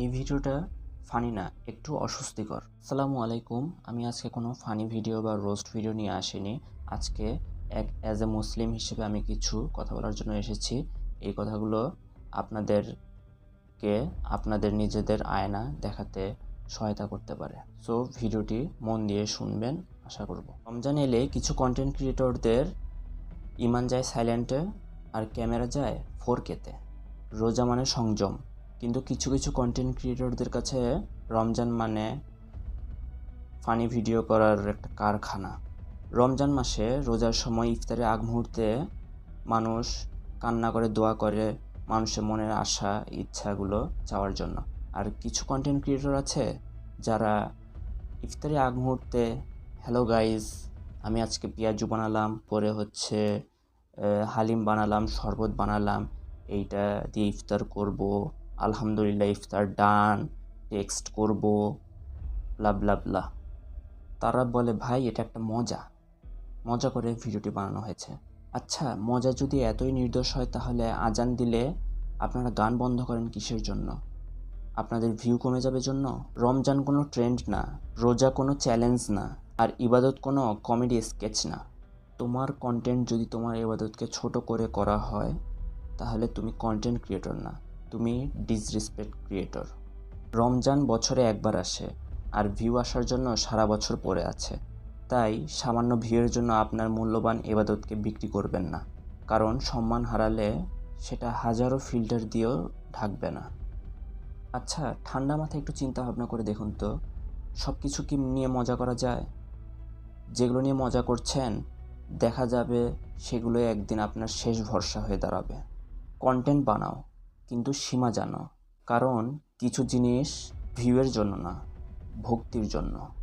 এই ভিডিওটা ফানি না, একটু অস্বস্তিকর। সালামু আলাইকুম। আমি আজকে কোনো ফানি ভিডিও বা রোস্ট ভিডিও নিয়ে আসিনি। আজকে এক অ্যাজ এ মুসলিম হিসেবে আমি কিছু কথা বলার জন্য এসেছি। এই কথাগুলো আপনাদেরকে, আপনাদের নিজেদের আয়না দেখাতে সহায়তা করতে পারে। সো ভিডিওটি মন দিয়ে শুনবেন, আশা করব। রমজান এলে কিছু কন্টেন্ট ক্রিয়েটরদের ইমান যায় সাইলেন্টে আর ক্যামেরা যায় ফোর কেতে রোজা মানে সংযম। কিন্তু কিছু কিছু কন্টেন্ট ক্রিয়েটরদের কাছে রমজান মানে ফানি ভিডিও করার একটা কারখানা। রমজান মাসে রোজার সময় ইফতারের আগ মুহূর্তে মানুষ কান্না করে, দোয়া করে মানুষের মনের আশা, ইচ্ছাগুলো চাওয়ার জন্য। আর কিছু কন্টেন্ট ক্রিয়েটর আছে যারা ইফতারের আগ মুহূর্তে হ্যালো গাইজ আমি আজকে পেঁয়াজু বানালাম, পরে হচ্ছে হালিম বানালাম, শরবত বানালাম, এইটা দিয়ে ইফতার করব আলহামদুলিল্লাহ, ইফতার ডান, টেক্সট করব ব্লা ব্লা ব্লা তারা বলে, ভাই, এটা একটা মজা। মজা করে ভিডিওটি বানানো হয়েছে। আচ্ছা মজা যদি এতই নির্দোষ হয়, তাহলে আজান দিলে আপনারা গান বন্ধ করেন কিসের জন্য? আপনাদের ভিউ কমে যাবে জন্য? রমজান কোনো ট্রেন্ড না। রোজা কোনো চ্যালেঞ্জ না। আর ইবাদত কোনো কমেডি স্কেচ না। তোমার কন্টেন্ট যদি তোমার ইবাদতকে ছোট করে করা হয়, তাহলে তুমি কন্টেন্ট ক্রিয়েটর না। তুমি ডিসরেসপেক্ট ক্রিয়েটর রমজান বছরে একবার আসে, আর ভিউ আসার জন্য সারা বছর পড়ে আছে। তাই সামান্য ভিউয়ের জন্য আপনার মূল্যবান এবাদতকে বিক্রি করবেন না, কারণ সম্মান হারালে সেটা হাজারো ফিল্টার দিয়েও ঢাকবে না। আচ্ছা ঠান্ডা মাথায় একটু চিন্তা ভাবনা করে দেখুন তো সব কিছু কি নিয়ে মজা করা যায়? যেগুলো নিয়ে মজা করছেন, দেখা যাবে সেগুলো একদিন আপনার শেষ ভরসা হয়ে দাঁড়াবে। কন্টেন্ট বানাও। কিন্তু সীমা জানো কারণ কিছু জিনিস ভিউয়ের জন্য না ভক্তির জন্য।